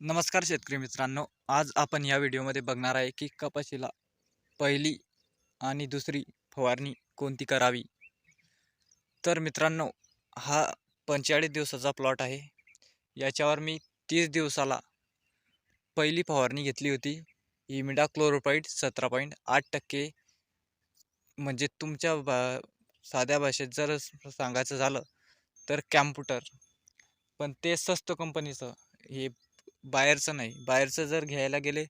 नमस्कार शेतकरी मित्रांनो आज आपण या व्हिडिओमध्ये बघणार आहे की कपाशीला पहिली आणि दुसरी फवारणी कोणती करावी? तर मित्रांनो हा पंचेचाळीस दिवसाचा प्लॉट आहे. याच्यावर मी तीस दिवसाला पहिली फवारणी घेतली होती. इमिडा क्लोरोपाईड सतरा पॉईंट आठ टक्के. म्हणजे तुमच्या भा साध्या भाषेत जर सांगायचं झालं तर कॅम्प्युटर. पण ते स्वस्त कंपनीचं हे बाहेरचं नाही. बाहेरचं जर घ्यायला गेले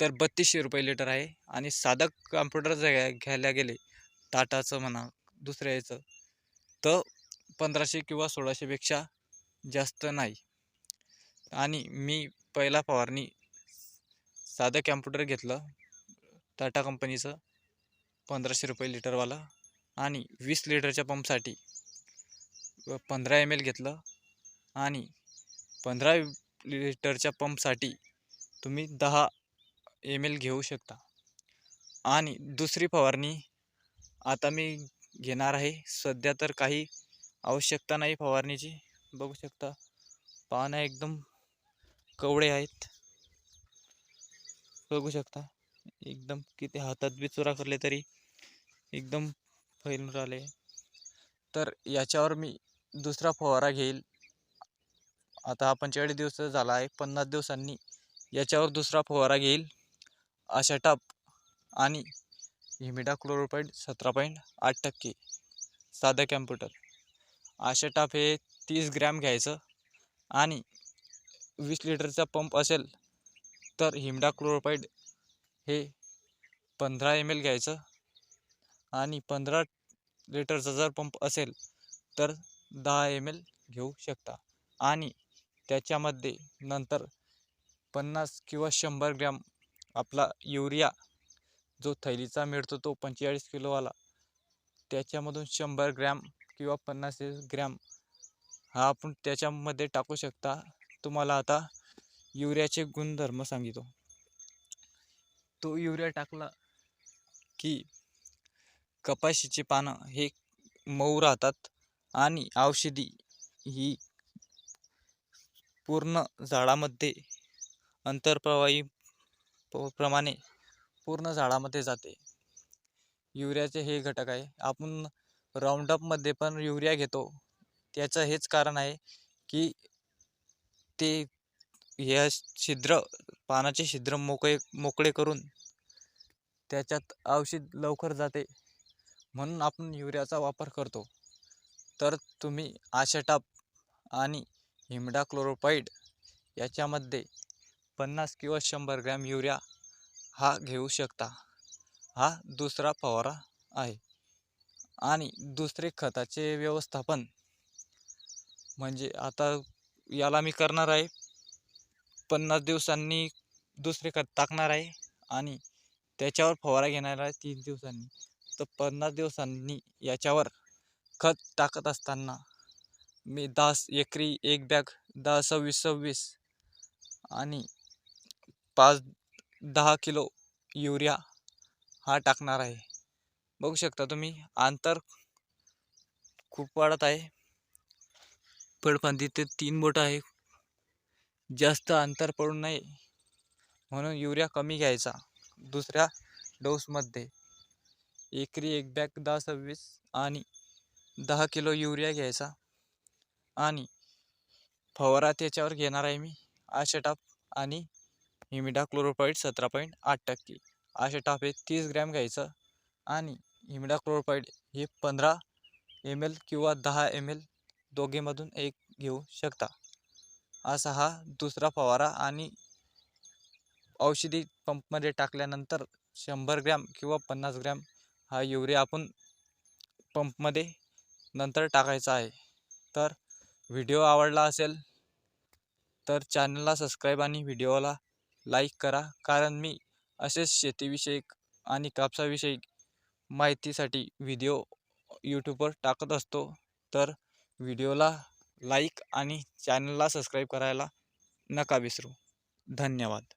तर बत्तीसशे रुपये लिटर आहे आणि साधं कॉम्प्युटर जर घ्यायला गेले टाटाचं म्हणा दुसऱ्या याचं तर पंधराशे किंवा सोळाशेपेक्षा जास्त नाही. आणि मी पहिला फवारणी साधं कॅम्प्युटर घेतलं टाटा कंपनीचं पंधराशे रुपये लिटरवाला आणि वीस लिटरच्या पंपसाठी पंधरा एम एल घेतलं आणि पंधरा लिटरच्या पंपसाठी तुम्ही दहा एम एल घेऊ शकता. आणि दुसरी फवारणी आता मी घेणार आहे. सध्या तर काही आवश्यकता नाही फवारणीची. बघू शकता पानं एकदम कवळे आहेत. बघू शकता एकदम किती हातात बी चुरा करले तरी एकदम फैलून राहिले. तर याच्यावर मी दुसरा फवारा घेईल. आता हा पंचेचाळीस दिवस झाला आहे पन्नास दिवसांनी याच्यावर दुसरा फवारा घेईल. अशा टाप आणि हिमिडा क्लोरोपाईड सतरा पॉईंट आठ टक्के साधं कॅम्प्युटर. अशा टाप हे तीस ग्रॅम घ्यायचं आणि वीस लिटरचा पंप असेल तर हिमडा क्लोरोपाईड हे पंधरा एम एल घ्यायचं आणि पंधरा लिटरचा जर पंप असेल तर दहा एम एल घेऊ शकता. आणि त्याच्यामध्ये नंतर पन्नास किंवा शंभर ग्रॅम आपला युरिया जो थैलीचा मिळतो तो पंचेचाळीस किलोवाला त्याच्यामधून शंभर ग्रॅम किंवा पन्नास ग्रॅम हा आपण त्याच्यामध्ये टाकू शकता. तुम्हाला आता युरियाचे गुणधर्म सांगितो. तो युरिया टाकला की कपाशीची पानं हे मऊ राहतात आणि औषधी ही पूर्ण झाडामध्ये अंतरप्रवाही प्रमाणे पूर्ण झाडामध्ये जाते. युरियाचे हे घटक आहे. आपण राऊंडअपमध्ये पण युरिया घेतो. त्याचं हेच कारण आहे की ते हे छिद्र पानाचे छिद्र मोकळे मोकळे करून त्याच्यात औषध लवकर जाते म्हणून आपण युरियाचा वापर करतो. तर तुम्ही आशेटाप आणि हिमडा क्लोरोपाईड याच्यामध्ये पन्नास किंवा शंभर ग्रॅम युरिया हा घेऊ शकता. हा दुसरा फवारा आहे. आणि दुसरे खताचे व्यवस्थापन म्हणजे आता याला मी करणार आहे. पन्नास दिवसांनी दुसरे खत टाकणार आहे आणि त्याच्यावर फवारा घेणार आहे तीस दिवसांनी. तर पन्नास दिवसांनी याच्यावर खत टाकत असताना मी दहा एकरी एक बॅग दहा सव्वीस सव्वीस आणि पाच दहा किलो युरिया हा टाकणार आहे. बघू शकता तुम्ही अंतर खूप वाढत आहे. फळफांदी ते तीन बोट आहे जास्त अंतर पडू नये म्हणून युरिया कमी घ्यायचा. दुसऱ्या डोसमध्ये एकरी एक बॅग दहा सव्वीस आणि दहा किलो युरिया घ्यायचा. आणि फवारा त्याच्यावर घेणार आहे मी आशेटाप आणि हिमिडा क्लोरोपाईड सतरा पॉईंट आठ टक्के. आशेटाप हे तीस ग्रॅम घ्यायचं आणि हिमिडा क्लोरोपाईड हे पंधरा एम एल किंवा दहा एम एल दोघेमधून एक घेऊ शकता. असा हा दुसरा फवारा आणि औषधी पंपमध्ये टाकल्यानंतर शंभर ग्रॅम किंवा पन्नास ग्रॅम हा युरिया आपण पंपमध्ये नंतर टाकायचा आहे. तर व्हिडिओ आवडला असेल तर चॅनलला सबस्क्राईब आणि व्हिडिओला लाईक करा. कारण मी असेच शेतीविषयक आणि कापसाविषयी माहितीसाठी व्हिडिओ यूट्यूबवर टाकत असतो. तर व्हिडिओला लाईक आणि चॅनलला सबस्क्राईब करायला नका विसरू. धन्यवाद.